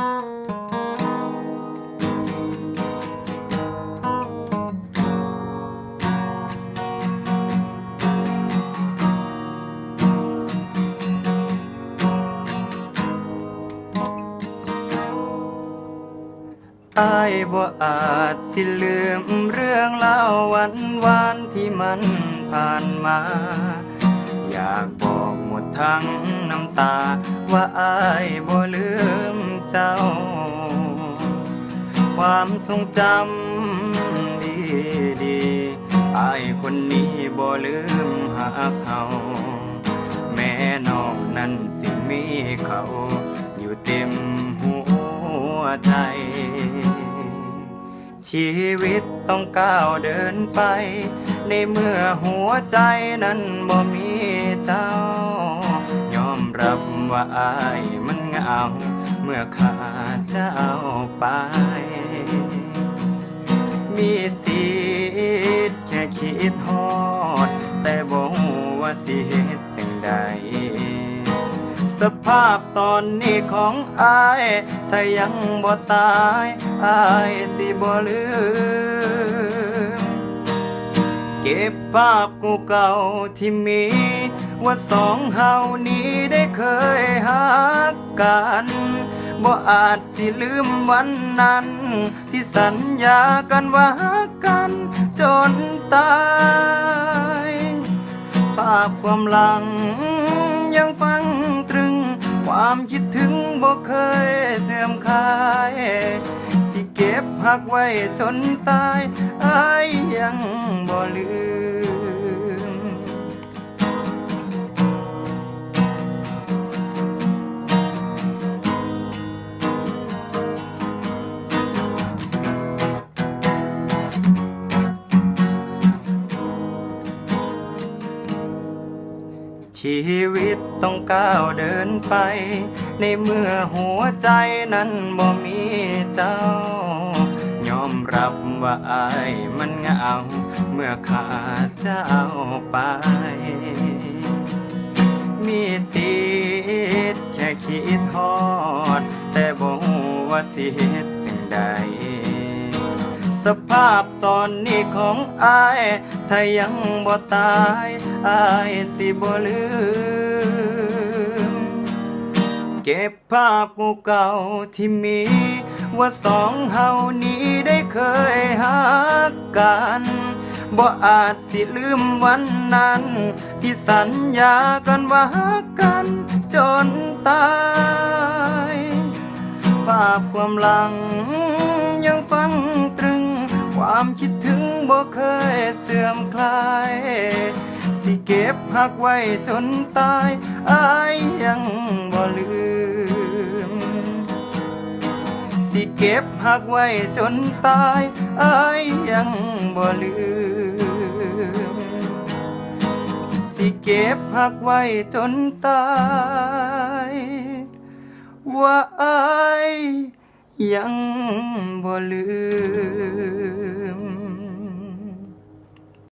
อายบ่อาจสิลืมเรื่องเล่าวันวานที่มันผ่านมา อยากบอกหมดทั้งน้ำตา ว่าอายบ่ลืม เจ้า ความทรงจำดีดีอายคนนี้บ่ลืมหาเขาแม่น้องนั้นสิมีเขาอยู่เต็มหัวใจ ชีวิตต้องก้าวเดินไป ในเมื่อหัวใจนั้นบ่มีเจ้า ยอมรับว่าอายมันเหงา มื่อขาดเจ้าไป มีสิทธิ์แค่คิดฮอด แต่บ่ฮู้ว่าสิเฮ็ดจังใด สภาพตอนนี้ของอาย ถ้ายังบ่ตายอายสิบ่ลืม เก็บภาพกูเก่าที่มีว่าสองเฮานี้ได้เคยหักกัน บ่อาจสิลืมวันนั้น ที่สัญญากันว่าหักกันจนตายภาพความหลังยังฟังตรึง ความคิดถึงบ่เคยเสื่อมคลาย สิเก็บหักไว้จนตายอายยังบ่ลืม ชีวิตต้องก้าวเดินไป ในเมื่อหัวใจนั้นบ่มีเจ้า ยอมรับว่าอายมันเหงา เมื่อขาดเจ้าไป มีสิทธิ์แค่คิดทอด แต่บ่ว่าสิเฮ็ดจังใด สภาพตอนนี้ของอายถ้ายังบ่ตายอายสิบ่ลืม เก็บภาพกูเก่าที่มี ว่าสองเฮานี้ได้เคยหักกันบ่อาจสิลืมวันนั้น ที่สัญญากันว่าหักกันจนตาย ภาพความหลังยังฟังตรึง ความคิดถึงบ่เคยเสื่อมคลาย สิเก็บหักไว้จนตายอายยังบ่ลืม สิเก็บหักไว้จนตายอายยังบ่ลืม สิเก็บหักไว้จนตาย ว่าอายยังบ่ลืม